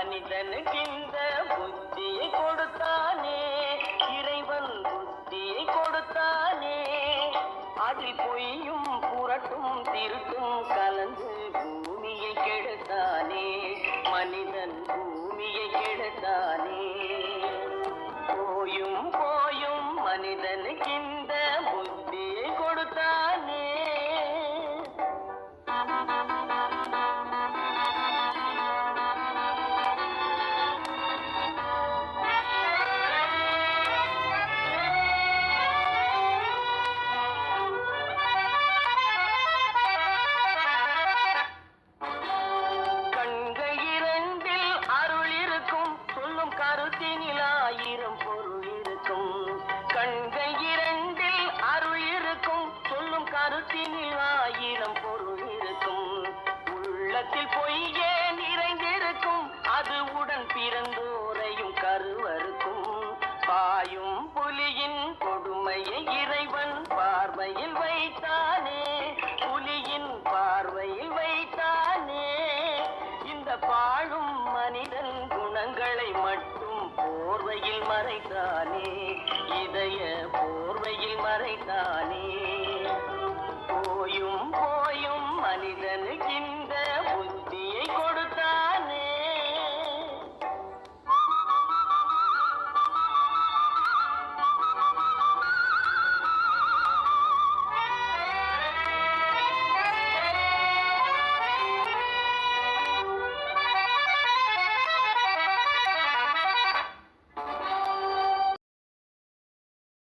மனிதனுக்கிந்த புத்தியை கொடுத்தானே. இறைவன் புத்தியை கொடுத்தானே. அதில் பொய்யும் புரட்டும் திருட்டும் கலந்து பூமியை கெடுத்தானே. மனிதன் பூமியை கெடுத்தானே. போயும் போயும் மனிதனுக்கிந்த ஆயிரம் பொருள் இருக்கும். கண்கள் இரண்டில் அருள் இருக்கும். சொல்லும் கருத்தினில் ஆயிரம் பொருள் இருக்கும். உள்ளத்தில் பொய்யே போர்வையில் மறைத்தானே இதய போர்வையில் மறைத்தானே போயும் போயும் மனிதனுக்கு இந்த புத்தியை